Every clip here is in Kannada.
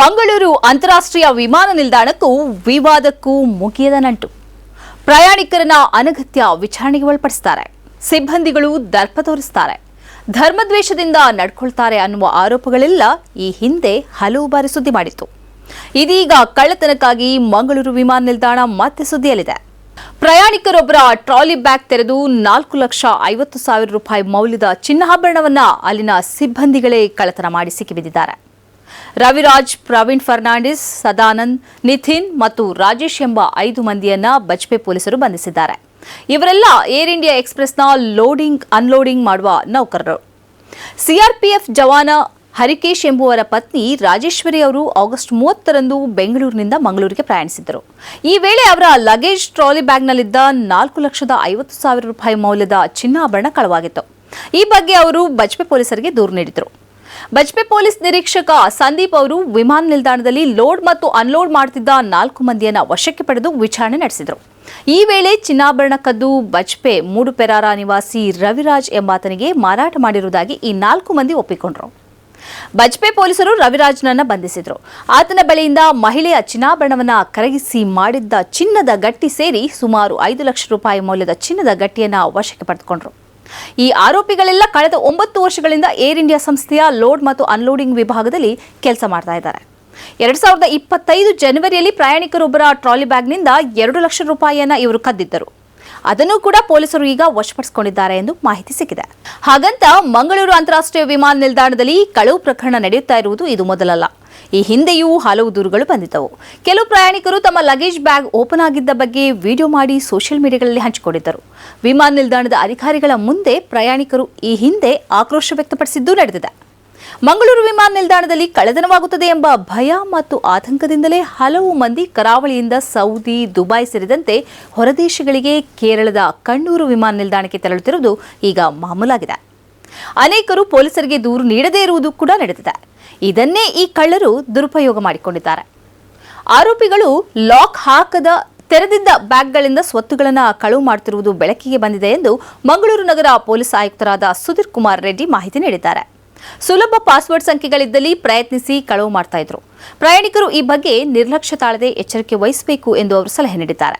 ಮಂಗಳೂರು ಅಂತಾರಾಷ್ಟ್ರೀಯ ವಿಮಾನ ನಿಲ್ದಾಣಕ್ಕೂ ವಿವಾದಕ್ಕೂ ಮುಗಿಯದ ನಂಟು. ಪ್ರಯಾಣಿಕರನ್ನ ಅನಗತ್ಯ ವಿಚಾರಣೆಗೆ ಒಳಪಡಿಸ್ತಾರೆ. ಸಿಬ್ಬಂದಿಗಳು ದರ್ಪ ತೋರಿಸ್ತಾರೆ. ಧರ್ಮದ್ವೇಷದಿಂದ ನಡ್ಕೊಳ್ತಾರೆ ಅನ್ನುವ ಆರೋಪಗಳೆಲ್ಲ ಈ ಹಿಂದೆ ಹಲವು ಬಾರಿ ಸುದ್ದಿ ಮಾಡಿತ್ತು. ಇದೀಗ ಕಳ್ಳತನಕ್ಕಾಗಿ ಮಂಗಳೂರು ವಿಮಾನ ನಿಲ್ದಾಣ ಮತ್ತೆ ಸುದ್ದಿಯಲ್ಲಿದೆ. ಪ್ರಯಾಣಿಕರೊಬ್ಬರ ಟ್ರಾಲಿ ಬ್ಯಾಗ್ ತೆರೆದು ನಾಲ್ಕು ಲಕ್ಷ ಐವತ್ತು ಸಾವಿರ ರೂಪಾಯಿ ಮೌಲ್ಯದ ಚಿನ್ನಾಭರಣವನ್ನ ಅಲ್ಲಿನ ಸಿಬ್ಬಂದಿಗಳೇ ಕಳ್ಳತನ ಮಾಡಿ ಸಿಕ್ಕಿಬಿದ್ದಿದ್ದಾರೆ. ರವಿರಾಜ್, ಪ್ರವೀಣ್ ಫರ್ನಾಂಡಿಸ್, ಸದಾನಂದ್ ನಿಥಿನ್ ಮತ್ತು ರಾಜೇಶ್ ಎಂಬ ಐದು ಮಂದಿಯನ್ನ ಬಜ್ಪೆ ಪೊಲೀಸರು ಬಂಧಿಸಿದ್ದಾರೆ. ಇವರೆಲ್ಲ ಏರ್ ಇಂಡಿಯಾ ಎಕ್ಸ್ಪ್ರೆಸ್ನ ಲೋಡಿಂಗ್, ಅನ್ಲೋಡಿಂಗ್ ಮಾಡುವ ನೌಕರರು. ಸಿಆರ್ಪಿಎಫ್ ಜವಾನ ಹರಿಕೇಶ್ ಎಂಬುವರ ಪತ್ನಿ ರಾಜೇಶ್ವರಿ ಅವರು ಆಗಸ್ಟ್ ಮೂವತ್ತರಂದು ಬೆಂಗಳೂರಿನಿಂದ ಮಂಗಳೂರಿಗೆ ಪ್ರಯಾಣಿಸಿದ್ದರು. ಈ ವೇಳೆ ಅವರ ಲಗೇಜ್ ಟ್ರಾಲಿ ಬ್ಯಾಗ್ನಲ್ಲಿದ್ದ ನಾಲ್ಕು ಲಕ್ಷದ ಐವತ್ತು ಸಾವಿರ ರೂಪಾಯಿ ಮೌಲ್ಯದ ಚಿನ್ನಾಭರಣ ಕಳವಾಗಿತ್ತು. ಈ ಬಗ್ಗೆ ಅವರು ಬಜ್ಪೆ ಪೊಲೀಸರಿಗೆ ದೂರು ನೀಡಿದರು. ಬಜ್ಪೆ ಪೊಲೀಸ್ ನಿರೀಕ್ಷಕ ಸಂದೀಪ್ ಅವರು ವಿಮಾನ ನಿಲ್ದಾಣದಲ್ಲಿ ಲೋಡ್ ಮತ್ತು ಅನ್ಲೋಡ್ ಮಾಡುತ್ತಿದ್ದ ನಾಲ್ಕು ಮಂದಿಯನ್ನ ವಶಕ್ಕೆ ಪಡೆದು ವಿಚಾರಣೆ ನಡೆಸಿದರು. ಈ ವೇಳೆ ಚಿನ್ನಾಭರಣ ಕದ್ದು ಬಜ್ಪೆ ಮೂಡುಪೆರಾರ ನಿವಾಸಿ ರವಿರಾಜ್ ಎಂಬಾತನಿಗೆ ಮಾರಾಟ ಮಾಡಿರುವುದಾಗಿ ಈ ನಾಲ್ಕು ಮಂದಿ ಒಪ್ಪಿಕೊಂಡರು. ಬಜ್ಪೆ ಪೊಲೀಸರು ರವಿರಾಜ್ನನ್ನ ಬಂಧಿಸಿದರು. ಆತನ ಬಳಿಯಿಂದ ಮಹಿಳೆಯ ಚಿನ್ನಾಭರಣವನ್ನ ಕರಗಿಸಿ ಮಾಡಿದ್ದ ಚಿನ್ನದ ಗಟ್ಟಿ ಸೇರಿ ಸುಮಾರು ಐದು ಲಕ್ಷ ರೂಪಾಯಿ ಮೌಲ್ಯದ ಚಿನ್ನದ ಗಟ್ಟಿಯನ್ನ ವಶಕ್ಕೆ ಪಡೆದುಕೊಂಡ್ರು. ಈ ಆರೋಪಿಗಳೆಲ್ಲ ಕಳೆದ ಒಂಬತ್ತು ವರ್ಷಗಳಿಂದ ಏರ್ ಇಂಡಿಯಾ ಸಂಸ್ಥೆಯ ಲೋಡ್ ಮತ್ತು ಅನ್ಲೋಡಿಂಗ್ ವಿಭಾಗದಲ್ಲಿ ಕೆಲಸ ಮಾಡ್ತಾ ಇದ್ದಾರೆ. ಎರಡ್ ಸಾವಿರದ ಇಪ್ಪತ್ತೈದು ಜನವರಿಯಲ್ಲಿ ಪ್ರಯಾಣಿಕರೊಬ್ಬರ ಟ್ರಾಲಿ ಬ್ಯಾಗ್ನಿಂದ ಎರಡು ಲಕ್ಷ ರೂಪಾಯಿಯನ್ನ ಇವರು ಕದ್ದಿದ್ದರು. ಅದನ್ನು ಕೂಡ ಪೊಲೀಸರು ಈಗ ವಶಪಡಿಸಿಕೊಂಡಿದ್ದಾರೆ ಎಂದು ಮಾಹಿತಿ ಸಿಕ್ಕಿದೆ. ಹಾಗಂತ ಮಂಗಳೂರು ಅಂತಾರಾಷ್ಟ್ರೀಯ ವಿಮಾನ ನಿಲ್ದಾಣದಲ್ಲಿ ಕಳವು ಪ್ರಕರಣ ನಡೆಯುತ್ತಾ ಇರುವುದು ಇದು ಮೊದಲಲ್ಲ. ಈ ಹಿಂದೆಯೂ ಹಲವು ದೂರುಗಳು ಬಂದಿದ್ದವು. ಕೆಲವು ಪ್ರಯಾಣಿಕರು ತಮ್ಮ ಲಗೇಜ್ ಬ್ಯಾಗ್ ಓಪನ್ ಆಗಿದ್ದ ಬಗ್ಗೆ ವಿಡಿಯೋ ಮಾಡಿ ಸೋಷಿಯಲ್ ಮೀಡಿಯಾಗಳಲ್ಲಿ ಹಂಚಿಕೊಂಡಿದ್ದರು. ವಿಮಾನ ನಿಲ್ದಾಣದ ಅಧಿಕಾರಿಗಳ ಮುಂದೆ ಪ್ರಯಾಣಿಕರು ಈ ಹಿಂದೆ ಆಕ್ರೋಶ ವ್ಯಕ್ತಪಡಿಸಿದ್ದೂ ನಡೆದಿದೆ. ಮಂಗಳೂರು ವಿಮಾನ ನಿಲ್ದಾಣದಲ್ಲಿ ಕಳೆದನವಾಗುತ್ತದೆ ಎಂಬ ಭಯ ಮತ್ತು ಆತಂಕದಿಂದಲೇ ಹಲವು ಮಂದಿ ಕರಾವಳಿಯಿಂದ ಸೌದಿ, ದುಬೈ ಸೇರಿದಂತೆ ಹೊರದೇಶಗಳಿಗೆ ಕೇರಳದ ಕಣ್ಣೂರು ವಿಮಾನ ನಿಲ್ದಾಣಕ್ಕೆ ತೆರಳುತ್ತಿರುವುದು ಈಗ ಮಾಮೂಲಾಗಿದೆ. ಅನೇಕರು ಪೊಲೀಸರಿಗೆ ದೂರು ನೀಡದೇ ಇರುವುದು ಕೂಡ ನಡೆದಿದೆ. ಇದನ್ನೇ ಈ ಕಳ್ಳರು ದುರುಪಯೋಗ ಮಾಡಿಕೊಂಡಿದ್ದಾರೆ. ಆರೋಪಿಗಳು ಲಾಕ್ ಹಾಕದ ತೆರೆದಿದ್ದ ಬ್ಯಾಗ್ಗಳಿಂದ ಸ್ವತ್ತುಗಳನ್ನು ಕಳುವು ಮಾಡುತ್ತಿರುವುದು ಬೆಳಕಿಗೆ ಬಂದಿದೆ ಎಂದು ಮಂಗಳೂರು ನಗರ ಪೊಲೀಸ್ ಆಯುಕ್ತರಾದ ಸುಧೀರ್ ಕುಮಾರ್ ರೆಡ್ಡಿ ಮಾಹಿತಿ ನೀಡಿದ್ದಾರೆ. ಸುಲಭ ಪಾಸ್ವರ್ಡ್ ಸಂಖ್ಯೆಗಳಿದ್ದಲ್ಲಿ ಪ್ರಯತ್ನಿಸಿ ಕಳುವು ಮಾಡ್ತಾ ಇದ್ರು. ಪ್ರಯಾಣಿಕರು ಈ ಬಗ್ಗೆ ನಿರ್ಲಕ್ಷ್ಯ ತಾಳದೆ ಎಚ್ಚರಿಕೆ ವಹಿಸಬೇಕು ಎಂದು ಅವರು ಸಲಹೆ ನೀಡಿದ್ದಾರೆ.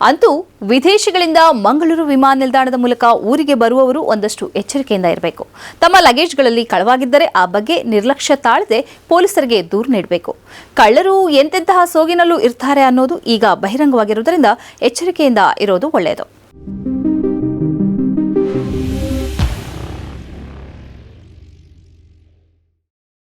ಅಂತೂ ವಿದೇಶಿಗಳಿಂದ ಮಂಗಳೂರು ವಿಮಾನ ನಿಲ್ದಾಣದ ಮೂಲಕ ಊರಿಗೆ ಬರುವವರು ಒಂದಷ್ಟು ಎಚ್ಚರಿಕೆಯಿಂದ ಇರಬೇಕು. ತಮ್ಮ ಲಗೇಜ್ಗಳಲ್ಲಿ ಕಳವಾಗಿದ್ದರೆ ಆ ಬಗ್ಗೆ ನಿರ್ಲಕ್ಷ್ಯ ತಾಳದೆ ಪೊಲೀಸರಿಗೆ ದೂರು ನೀಡಬೇಕು. ಕಳ್ಳರು ಎಂತೆಂತಹ ಸೋಗಿನಲ್ಲೂ ಇರ್ತಾರೆ ಅನ್ನೋದು ಈಗ ಬಹಿರಂಗವಾಗಿರುವುದರಿಂದ ಎಚ್ಚರಿಕೆಯಿಂದ ಇರೋದು ಒಳ್ಳೆಯದು.